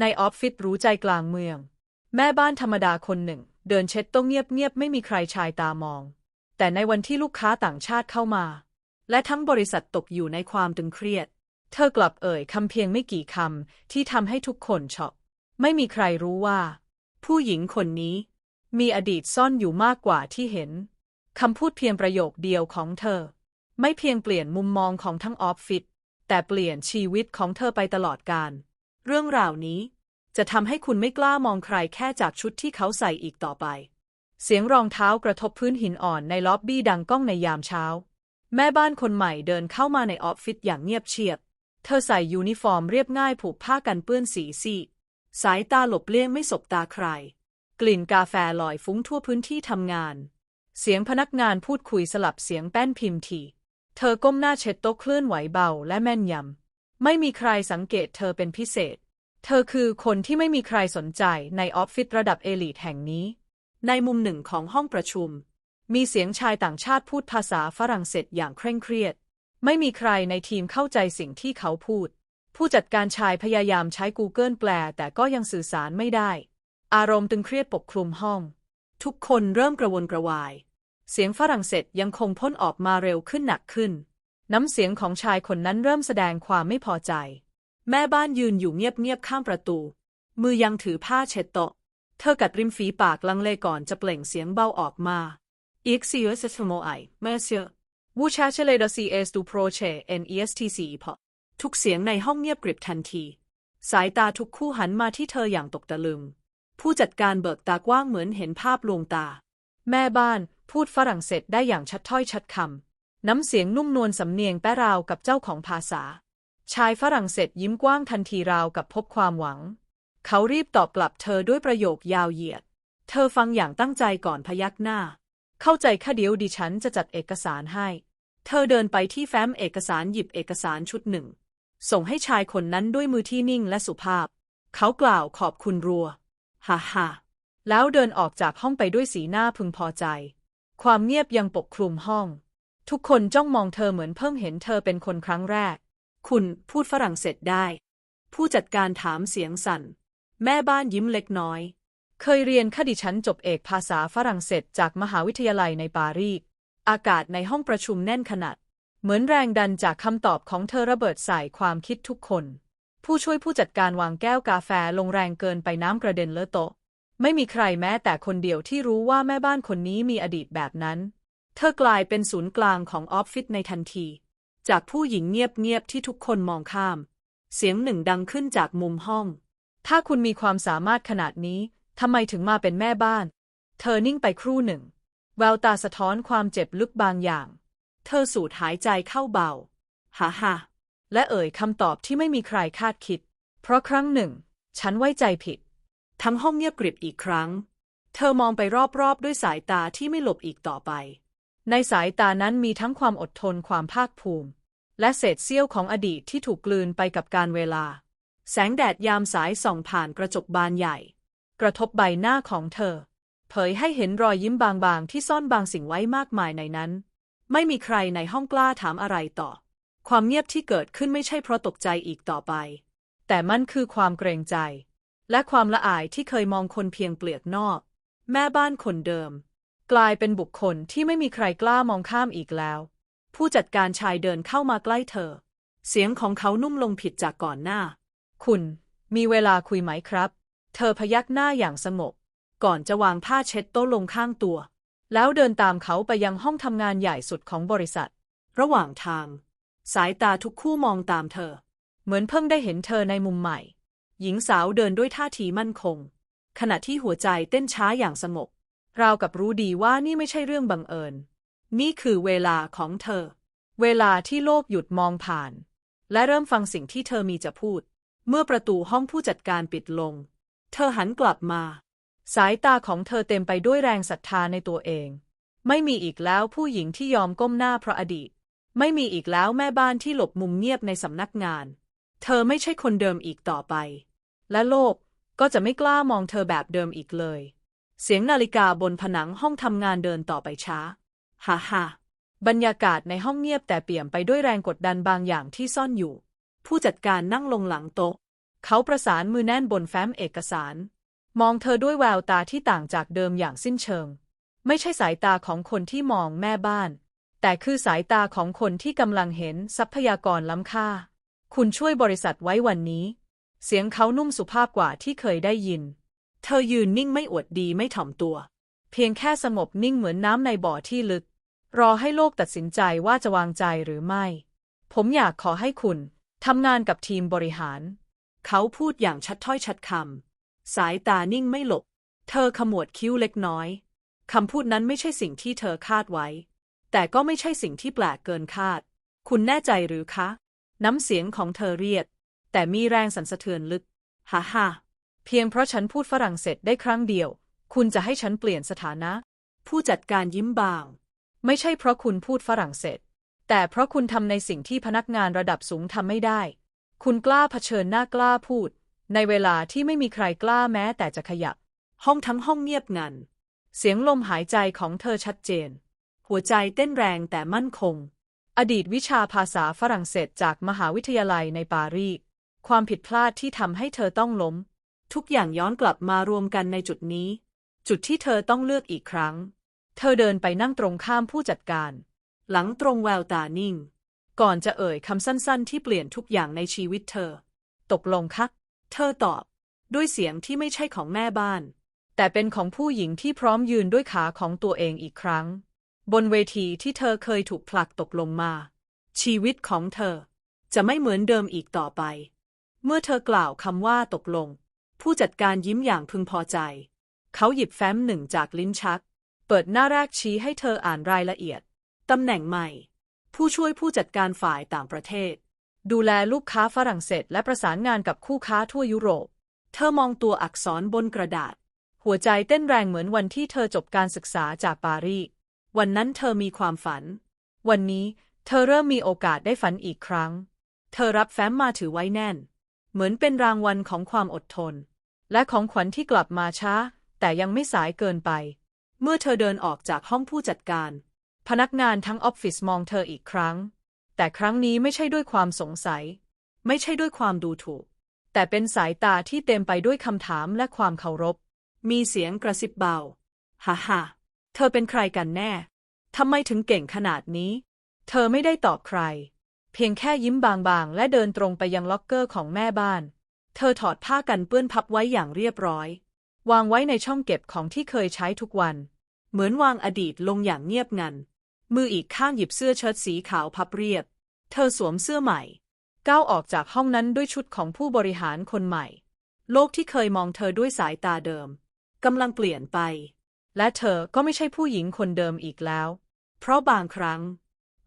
ในออฟฟิศรู้ใจกลางเมือง แม่บ้านธรรมดาคนหนึ่ง เดินเช็ดต้องเงียบๆไม่มีใครชายตามอง แต่ในวันที่ลูกค้าต่างชาติเข้ามา และทั้งบริษัทตกอยู่ในความตึงเครียด เธอกลับเอ่ยคำเพียงไม่กี่คำที่ทำให้ทุกคนช็อกไม่มีใครรู้ว่า ผู้หญิงคนนี้ มีอดีตซ่อนอยู่มากกว่าที่เห็นคำพูดเพียงประโยคเดียวของเธอ ไม่เพียงเปลี่ยนมุมมองของทั้งออฟฟิศแต่เปลี่ยนชีวิตของเธอไปตลอดกาล เรื่องราวนี้จะทำให้คุณไม่กล้ามองใครแค่จากชุดที่เขาใส่อีกต่อไป เสียงรองเท้ากระทบพื้นหินอ่อนในล็อบบี้ดังก้องในยามเช้า แม่บ้านคนใหม่เดินเข้ามาในออฟฟิศอย่างเงียบเชียบ เธอใส่ยูนิฟอร์มเรียบง่ายผูกผ้ากันเปื้อนสีซีสายตาหลบเลี่ยงไม่สบตาใคร กลิ่นกาแฟลอยฟุ้งทั่วพื้นที่ทำงาน เสียงพนักงานพูดคุยสลับเสียงแป้นพิมพ์ที เธอก้มหน้าเช็ดโต๊ะเคลื่อนไหวเบาและแม่นยำ ไม่มีใครสังเกตเธอเป็นพิเศษ เธอคือคนที่ไม่มีใครสนใจในออฟฟิศระดับเอลิทแห่งนี้ ในมุมหนึ่งของห้องประชุม มีเสียงชายต่างชาติพูดภาษาฝรั่งเศสอย่างเคร่งเครียด ไม่มีใครในทีมเข้าใจสิ่งที่เขาพูด ผู้จัดการชายพยายามใช้ Google แปล แต่ก็ยังสื่อสารไม่ได้ อารมณ์ตึงเครียดปกคลุมห้อง ทุกคนเริ่มกระวนกระวาย เสียงฝรั่งเศสยังคงพ่นออกมาเร็วขึ้นหนักขึ้น น้ำเสียงของชายคนนั้นเริ่มแสดงความไม่พอใจ แม่บ้านยืนอยู่เงียบๆข้างประตู มือยังถือผ้าเช็ดโต๊ะ เธอกัดริมฝีปากลังเลก่อนจะเปล่งเสียงเบาออกมา X C S S M O I Monsieur Vous cherchez le dossier du projet N E S T C พอทุกเสียงในห้องเงียบกริบทันที สายตาทุกคู่หันมาที่เธออย่างตกตะลึง ผู้จัดการเบิกตากว้างเหมือนเห็นภาพลวงตา แม่บ้านพูดฝรั่งเศสได้อย่างชัดถ้อยชัดคำ น้ำเสียงนุ่มนวลสำเนียงแป้ราวกับเจ้าของภาษา ชายฝรั่งเศสยิ้มกว้างทันทีราวกับพบความหวัง เขารีบตอบกลับเธอด้วยประโยคยาวเหยียด เธอฟังอย่างตั้งใจก่อนพยักหน้า เข้าใจค่ะเดี๋ยวดิฉันจะจัดเอกสารให้ เธอเดินไปที่แฟ้มเอกสารหยิบเอกสารชุดหนึ่ง ส่งให้ชายคนนั้นด้วยมือที่นิ่งและสุภาพ เขากล่าวขอบคุณรัวฮ่าฮ่าแล้วเดินออกจากห้องไปด้วยสีหน้าพึงพอใจ ความเงียบยังปกคลุมห้อง ทุกคนจ้องมองเธอเหมือนเพิ่งเห็นเธอเป็นคนครั้งแรก คุณพูดฝรั่งเศสได้ ผู้จัดการถามเสียงสั่น แม่บ้านยิ้มเล็กน้อย เคยเรียนคดิฉันจบเอกภาษาฝรั่งเศสจากมหาวิทยาลัยในปารีส อากาศในห้องประชุมแน่นขนาด เหมือนแรงดันจากคำตอบของเธอระเบิดใส่ความคิดทุกคน ผู้ช่วยผู้จัดการวางแก้วกาแฟลงแรงเกินไปน้ำกระเด็นเลอะโต๊ะ ไม่มีใครแม้แต่คนเดียวที่รู้ว่าแม่บ้านคนนี้มีอดีตแบบนั้น เธอกลายเป็นศูนย์กลางของออฟฟิศในทันที จากผู้หญิงเงียบๆที่ทุกคนมองข้าม เสียงหนึ่งดังขึ้นจากมุมห้อง ถ้าคุณมีความสามารถขนาดนี้ทำไมถึงมาเป็นแม่บ้าน เธอนิ่งไปครู่หนึ่ง แววตาสะท้อนความเจ็บลึกบางอย่าง เธอสูดหายใจเข้าเบาฮ่าฮ่าและเอ่ยคำตอบที่ไม่มีใครคาดคิด เพราะครั้งหนึ่ง ฉันไว้ใจผิด ทั้งห้องเงียบกริบอีกครั้ง เธอมองไปรอบๆ ด้วยสายตาที่ไม่หลบอีกต่อไป ในสายตานั้นมีทั้งความอดทนความภาคภูมิ และเศษเสี้ยวของอดีตที่ถูกกลืนไปกับการเวลา แสงแดดยามสายส่องผ่านกระจกบานใหญ่ กระทบใบหน้าของเธอ เผยให้เห็นรอยยิ้มบางๆ ที่ซ่อนบางสิ่งไว้มากมายในนั้น ไม่มีใครในห้องกล้าถามอะไรต่อ ความเงียบที่เกิดขึ้นไม่ใช่เพราะตกใจอีกต่อไป แต่มันคือความเกรงใจ และความละอายที่เคยมองคนเพียงเปลือกนอก แม่บ้านคนเดิม กลายเป็นบุคคลที่ไม่มีใครกล้ามองข้ามอีกแล้ว ผู้จัดการชายเดินเข้ามาใกล้เธอ เสียงของเขานุ่มลงผิดจากก่อนหน้า คุณ มีเวลาคุยไหมครับ เธอพยักหน้าอย่างสงบ ก่อนจะวางผ้าเช็ดโต๊ะลงข้างตัว แล้วเดินตามเขาไปยังห้องทำงานใหญ่สุดของบริษัท ระหว่างทาง สายตาทุกคู่มองตามเธอ เหมือนเพิ่งได้เห็นเธอในมุมใหม่ หญิงสาวเดินด้วยท่าทีมั่นคง ขณะที่หัวใจเต้นช้าอย่างสงบ ราวกับรู้ดีว่านี่ไม่ใช่เรื่องบังเอิญ นี่คือเวลาของเธอ เวลาที่โลกหยุดมองผ่าน และเริ่มฟังสิ่งที่เธอมีจะพูด เมื่อประตูห้องผู้จัดการปิดลง เธอหันกลับมา สายตาของเธอเต็มไปด้วยแรงศรัทธาในตัวเอง ไม่มีอีกแล้วผู้หญิงที่ยอมก้มหน้าเพราะอดีต ไม่มีอีกแล้วแม่บ้านที่หลบมุมเงียบในสำนักงาน เธอไม่ใช่คนเดิมอีกต่อไป และโลกก็จะไม่กล้ามองเธอแบบเดิมอีกเลย เสียงนาฬิกาบนผนังห้องทำงานเดินต่อไปช้า ฮ่าฮ่าบรรยากาศในห้องเงียบแต่เปี่ยมไปด้วยแรงกดดันบางอย่างที่ซ่อนอยู่ ผู้จัดการนั่งลงหลังโต๊ะ เขาประสานมือแน่นบนแฟ้มเอกสาร มองเธอด้วยแววตาที่ต่างจากเดิมอย่างสิ้นเชิง ไม่ใช่สายตาของคนที่มองแม่บ้าน แต่คือสายตาของคนที่กำลังเห็นทรัพยากรล้ำค่า คุณช่วยบริษัทไว้วันนี้ เสียงเขานุ่มสุภาพกว่าที่เคยได้ยิน เธอยืนนิ่งไม่อวดดีไม่ถ่อมตัว เพียงแค่สงบนิ่งเหมือนน้ำในบ่อที่ลึก รอให้โลกตัดสินใจว่าจะวางใจหรือไม่ ผมอยากขอให้คุณทำงานกับทีมบริหาร เขาพูดอย่างชัดถ้อยชัดคำสายตานิ่งไม่หลบ เธอขมวดคิ้วเล็กน้อยคำพูดนั้นไม่ใช่สิ่งที่เธอคาดไว้ แต่ก็ไม่ใช่สิ่งที่แปลกเกินคาด คุณแน่ใจหรือคะ น้ำเสียงของเธอเรียดแต่มีแรงสั่นสะเทือนลึก ฮ่าฮ่า เพียงเพราะฉันพูดฝรั่งเศสได้ครั้งเดียว คุณจะให้ฉันเปลี่ยนสถานะ ผู้จัดการยิ้มบาง ไม่ใช่เพราะคุณพูดฝรั่งเศส แต่เพราะคุณทำในสิ่งที่พนักงานระดับสูงทำไม่ได้ คุณกล้าเผชิญหน้ากล้าพูด ในเวลาที่ไม่มีใครกล้าแม้แต่จะขยับ ห้องทั้งห้องเงียบงัน เสียงลมหายใจของเธอชัดเจน หัวใจเต้นแรงแต่มั่นคง อดีตวิชาภาษาฝรั่งเศสจากมหาวิทยาลัยในปารีสความผิดพลาดที่ทำให้เธอต้องล้ม ทุกอย่างย้อนกลับมารวมกันในจุดนี้ จุดที่เธอต้องเลือกอีกครั้ง เธอเดินไปนั่งตรงข้ามผู้จัดการ หลังตรงแววตานิ่ง ก่อนจะเอ่ยคำสั้นๆ ที่เปลี่ยนทุกอย่างในชีวิตเธอ ตกลงคัก เธอตอบ ด้วยเสียงที่ไม่ใช่ของแม่บ้าน แต่เป็นของผู้หญิงที่พร้อมยืนด้วยขาของตัวเองอีกครั้ง บนเวทีที่เธอเคยถูกผลักตกลงมา ชีวิตของเธอ จะไม่เหมือนเดิมอีกต่อไป เมื่อเธอกล่าวคำว่าตกลง ผู้จัดการยิ้มอย่างพึงพอใจ เขาหยิบแฟ้มหนึ่งจากลิ้นชัก เปิดหน้าแรกชี้ให้เธออ่านรายละเอียด ตำแหน่งใหม่ ผู้ช่วยผู้จัดการฝ่ายต่างประเทศ ดูแลลูกค้าฝรั่งเศส และประสานงานกับคู่ค้าทั่วยุโรป เธอมองตัวอักษรบนกระดาษ หัวใจเต้นแรงเหมือนวันที่เธอจบการศึกษาจากปารีส วันนั้นเธอมีความฝัน วันนี้เธอเริ่มมีโอกาสได้ฝันอีกครั้ง เธอรับแฟ้มมาถือไว้แน่น เหมือนเป็นรางวัลของความอดทน และของขวัญที่กลับมาช้า แต่ยังไม่สายเกินไป เมื่อเธอเดินออกจากห้องผู้จัดการ พนักงานทั้งออฟฟิศมองเธออีกครั้ง แต่ครั้งนี้ไม่ใช่ด้วยความสงสัย ไม่ใช่ด้วยความดูถูก แต่เป็นสายตาที่เต็มไปด้วยคำถามและความเคารพ มีเสียงกระซิบเบาฮ่าฮ่าเธอเป็นใครกันแน่ทำไมถึงเก่งขนาดนี้ เธอไม่ได้ตอบใคร เพียงแค่ยิ้มบางๆ และเดินตรงไปยังล็อกเกอร์ของแม่บ้าน เธอถอดผ้ากันเปื้อนพับไว้อย่างเรียบร้อย วางไว้ในช่องเก็บของที่เคยใช้ทุกวัน เหมือนวางอดีตลงอย่างเงียบงัน มืออีกข้างหยิบเสื้อเชิ้ตสีขาวพับเรียบ เธอสวมเสื้อใหม่ ก้าวออกจากห้องนั้นด้วยชุดของผู้บริหารคนใหม่ โลกที่เคยมองเธอด้วยสายตาเดิมกำลังเปลี่ยนไป และเธอก็ไม่ใช่ผู้หญิงคนเดิมอีกแล้ว เพราะบางครั้ง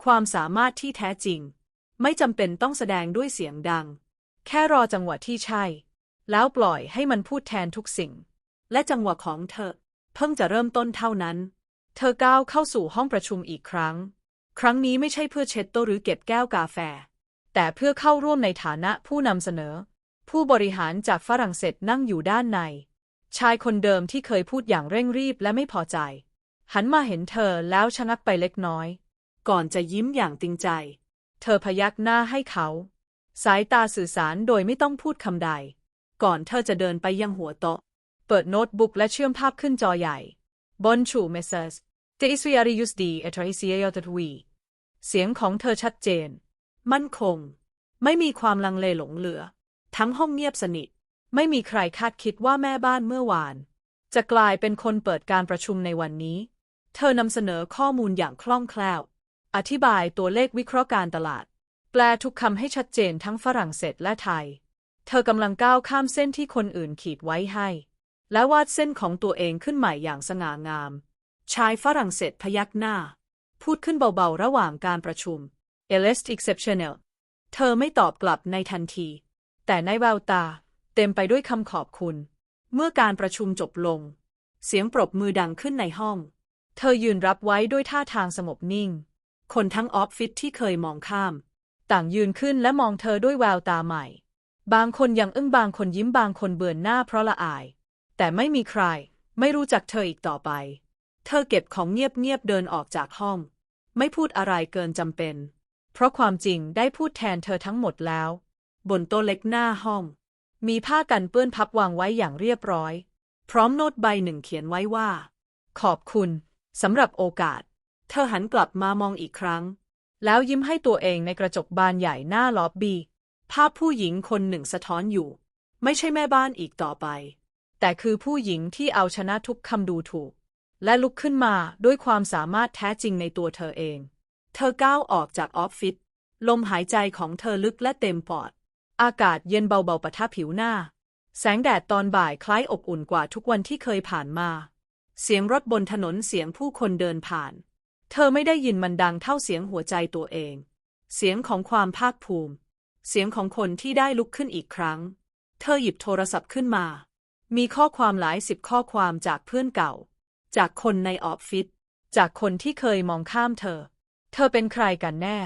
ความสามารถที่แท้จริง ไม่จำเป็นต้องแสดงด้วยเสียงดัง แค่รอจังหวะที่ใช่ แล้วปล่อยให้มันพูดแทนทุกสิ่ง และจังหวะของเธอ เพิ่งจะเริ่มต้นเท่านั้น เธอก้าวเข้าสู่ห้องประชุมอีกครั้ง ครั้งนี้ไม่ใช่เพื่อเช็ดโต๊ะหรือเก็บแก้วกาแฟ แต่เพื่อเข้าร่วมในฐานะผู้นำเสนอ ผู้บริหารจากฝรั่งเศสนั่งอยู่ด้านใน ชายคนเดิมที่เคยพูดอย่างเร่งรีบและไม่พอใจ หันมาเห็นเธอแล้วชะงักไปเล็กน้อย ก่อนจะยิ้มอย่างจริงใจ เธอพยักหน้าให้เขา สายตาสื่อสารโดยไม่ต้องพูดคำใด ก่อนเธอจะเดินไปยังหัวโต๊ะ เปิดโน้ตบุ๊กและเชื่อมภาพขึ้นจอใหญ่ Bonjour message t e is very use the e t r i c i a t w e เสียงของเธอชัดเจน มั่นคง ไม่มีความลังเลหลงเหลือ ทั้งห้องเงียบสนิท ไม่มีใครคาดคิดว่าแม่บ้านเมื่อวาน จะกลายเป็นคนเปิดการประชุมในวันนี้ เธอนำเสนอข้อมูลอย่างคล่องแคล่ว อธิบายตัวเลขวิเคราะห์การตลาด แปลทุกคำให้ชัดเจนทั้งฝรั่งเศสและไทย เธอกำลังก้าวข้ามเส้นที่คนอื่นขีดไว้ให้ และวาดเส้นของตัวเองขึ้นใหม่อย่างสง่างาม ชายฝรั่งเศสพยักหน้า พูดขึ้นเบาๆ ระหว่างการประชุม e l e s t exceptional เธอไม่ตอบกลับในทันที แต่ในแววตา เต็มไปด้วยคำขอบคุณ เมื่อการประชุมจบลง เสียงปรบมือดังขึ้นในห้อง เธอยืนรับไว้ด้วยท่าทางสงบนิ่ง คนทั้งออฟฟิศที่เคยมองข้าม ต่างยืนขึ้นและมองเธอด้วยแววตาใหม่ บางคนยังอึ้งบางคนยิ้มบางคนเบือนหน้าเพราะละอาย แต่ไม่มีใคร ไม่รู้จักเธออีกต่อไป เธอเก็บของเงียบๆเดินออกจากห้อง ไม่พูดอะไรเกินจำเป็น เพราะความจริงได้พูดแทนเธอทั้งหมดแล้ว บนโต๊ะเล็กหน้าห้อง มีผ้ากันเปื้อนพับวางไว้อย่างเรียบร้อย พร้อมโน้ตใบหนึ่งเขียนไว้ว่า ขอบคุณสำหรับโอกาส เธอหันกลับมามองอีกครั้ง แล้วยิ้มให้ตัวเองในกระจกบานใหญ่หน้าล็อบบี้ ภาพผู้หญิงคนหนึ่งสะท้อนอยู่ ไม่ใช่แม่บ้านอีกต่อไป แต่คือผู้หญิงที่เอาชนะทุกคำดูถูก และลุกขึ้นมาด้วยความสามารถแท้จริงในตัวเธอเอง เธอก้าวออกจากออฟฟิศลมหายใจของเธอลึกและเต็มปอด อากาศเย็นเบาๆปะทะผิวหน้า แสงแดดตอนบ่ายคล้ายอบอุ่นกว่าทุกวันที่เคยผ่านมา เสียงรถบนถนนเสียงผู้คนเดินผ่าน เธอไม่ได้ยินมันดังเท่าเสียงหัวใจตัวเอง เสียงของความภาคภูมิ เสียงของคนที่ได้ลุกขึ้นอีกครั้ง เธอหยิบโทรศัพท์ขึ้นมา มีข้อความหลายสิบข้อความจากเพื่อนเก่า จากคนในออฟฟิศ จากคนที่เคยมองข้ามเธอ เธอเป็นใครกันแน่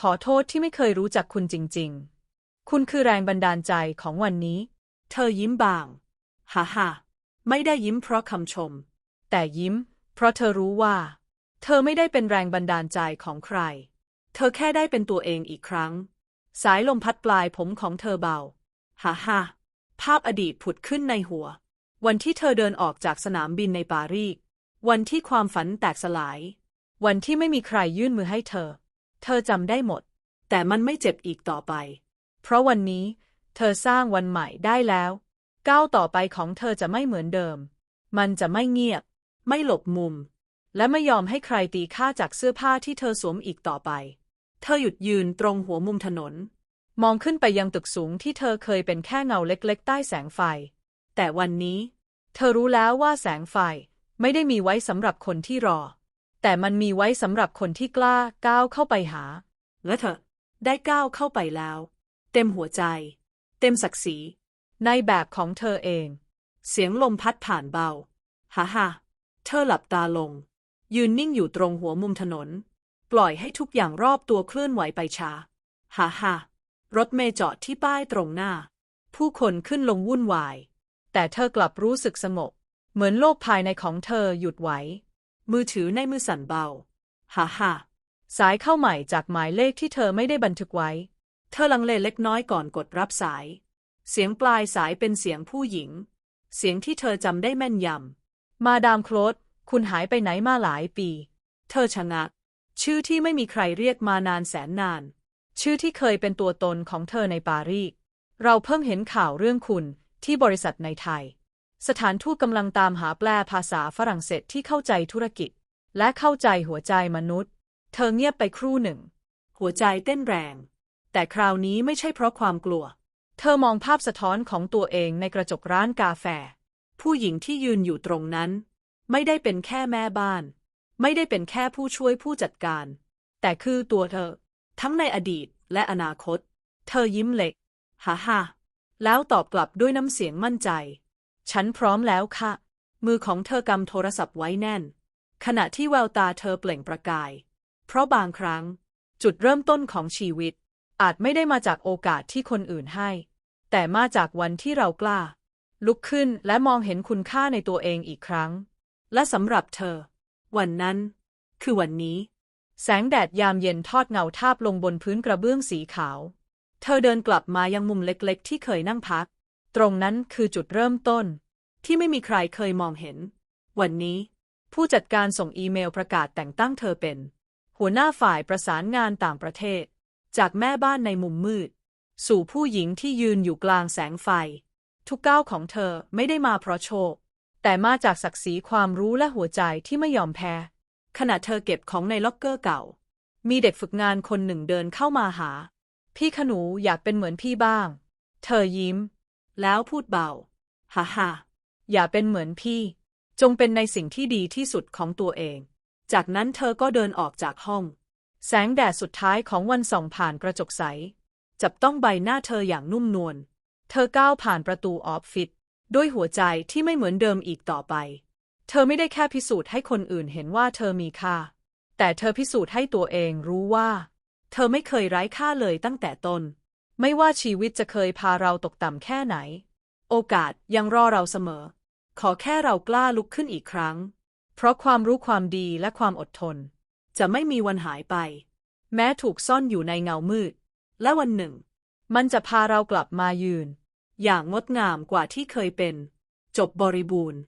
ขอโทษที่ไม่เคยรู้จักคุณจริง ๆ คุณคือแรงบันดาลใจของวันนี้ เธอยิ้มบาง ฮ่าฮ่าไม่ได้ยิ้มเพราะคำชม แต่ยิ้ม เพราะเธอรู้ว่า เธอไม่ได้เป็นแรงบันดาลใจของใคร เธอแค่ได้เป็นตัวเองอีกครั้ง สายลมพัดปลายผมของเธอเบา ฮ่าฮ่าภาพอดีตผุดขึ้นในหัว วันที่เธอเดินออกจากสนามบินในปารีส วันที่ความฝันแตกสลาย วันที่ไม่มีใครยื่นมือให้เธอ เธอจำได้หมด แต่มันไม่เจ็บอีกต่อไป เพราะวันนี้เธอสร้างวันใหม่ได้แล้ว ก้าวต่อไปของเธอจะไม่เหมือนเดิม มันจะไม่เงียบ ไม่หลบมุม และไม่ยอมให้ใครตีค่าจากเสื้อผ้าที่เธอสวมอีกต่อไป เธอหยุดยืนตรงหัวมุมถนน มองขึ้นไปยังตึกสูงที่เธอเคยเป็นแค่เงาเล็กๆ ใต้แสงไฟ แต่วันนี้ เธอรู้แล้วว่าแสงไฟไม่ได้มีไว้สำหรับคนที่รอ แต่มันมีไว้สำหรับคนที่กล้าก้าวเข้าไปหา และเธอได้ก้าวเข้าไปแล้ว เต็มหัวใจ เต็มศักดิ์ศรี ในแบบของเธอเอง เสียงลมพัดผ่านเบา ฮ่าฮ่าเธอหลับตาลง ยืนนิ่งอยู่ตรงหัวมุมถนน ปล่อยให้ทุกอย่างรอบตัวเคลื่อนไหวไปช้าฮ่าฮ่ารถเมล์จอดที่ป้ายตรงหน้า ผู้คนขึ้นลงวุ่นวาย แต่เธอกลับรู้สึกสงบเหมือนโลกภายในของเธอหยุดไหว มือถือในมือสั่นเบาฮ่าฮ่าสายเข้าใหม่จากหมายเลขที่เธอไม่ได้บันทึกไว้ เธอลังเลเล็กน้อยก่อนกดรับสาย เสียงปลายสายเป็นเสียงผู้หญิง เสียงที่เธอจำได้แม่นยำ มาดามโคลด คุณหายไปไหนมาหลายปี เธอชะงัก ชื่อที่ไม่มีใครเรียกมานานแสนนาน ชื่อที่เคยเป็นตัวตนของเธอในปารีส เราเพิ่งเห็นข่าวเรื่องคุณที่บริษัทในไทย สถานทูตกำลังตามหาแปลภาษาฝรั่งเศสที่เข้าใจธุรกิจ และเข้าใจหัวใจมนุษย์ เธอเงียบไปครู่หนึ่ง หัวใจเต้นแรง แต่คราวนี้ไม่ใช่เพราะความกลัว เธอมองภาพสะท้อนของตัวเองในกระจกร้านกาแฟ ผู้หญิงที่ยืนอยู่ตรงนั้น ไม่ได้เป็นแค่แม่บ้าน ไม่ได้เป็นแค่ผู้ช่วยผู้จัดการ แต่คือตัวเธอ ทั้งในอดีตและอนาคต เธอยิ้มเล็กฮ่าฮ่าแล้วตอบกลับด้วยน้ำเสียงมั่นใจ ฉันพร้อมแล้วค่ะ มือของเธอกำโทรศัพท์ไว้แน่น ขณะที่แววตาเธอเปล่งประกาย เพราะบางครั้ง จุดเริ่มต้นของชีวิต อาจไม่ได้มาจากโอกาสที่คนอื่นให้ แต่มาจากวันที่เรากล้า ลุกขึ้นและมองเห็นคุณค่าในตัวเองอีกครั้ง และสำหรับเธอ วันนั้น คือวันนี้ แสงแดดยามเย็นทอดเงาทาบลงบนพื้นกระเบื้องสีขาว เธอเดินกลับมายังมุมเล็กๆ ที่เคยนั่งพัก ตรงนั้นคือจุดเริ่มต้น ที่ไม่มีใครเคยมองเห็น วันนี้ ผู้จัดการส่งอีเมลประกาศแต่งตั้งเธอเป็น หัวหน้าฝ่ายประสานงานต่างประเทศ จากแม่บ้านในมุมมืด สู่ผู้หญิงที่ยืนอยู่กลางแสงไฟ ทุกก้าวของเธอไม่ได้มาเพราะโชค แต่มาจากศักดิ์ศรีความรู้และหัวใจที่ไม่ยอมแพ้ ขณะเธอเก็บของในล็อกเกอร์เก่า มีเด็กฝึกงานคนหนึ่งเดินเข้ามาหา พี่ขนูอยากเป็นเหมือนพี่บ้าง เธอยิ้ม แล้วพูดเบา ฮ่าฮ่าอย่าเป็นเหมือนพี่ จงเป็นในสิ่งที่ดีที่สุดของตัวเอง จากนั้นเธอก็เดินออกจากห้อง แสงแดดสุดท้ายของวันส่องผ่านกระจกใส จับต้องใบหน้าเธออย่างนุ่มนวล เธอก้าวผ่านประตูออฟฟิศ ด้วยหัวใจที่ไม่เหมือนเดิมอีกต่อไป เธอไม่ได้แค่พิสูจน์ให้คนอื่นเห็นว่าเธอมีค่า แต่เธอพิสูจน์ให้ตัวเองรู้ว่า เธอไม่เคยไร้ค่าเลยตั้งแต่ต้น ไม่ว่าชีวิตจะเคยพาเราตกต่ำแค่ไหน โอกาสยังรอเราเสมอ ขอแค่เรากล้าลุกขึ้นอีกครั้ง เพราะความรู้ความดีและความอดทน จะไม่มีวันหายไป แม้ถูกซ่อนอยู่ในเงามืด และวันหนึ่ง มันจะพาเรากลับมายืน อย่างงดงามกว่าที่เคยเป็น จบบริบูรณ์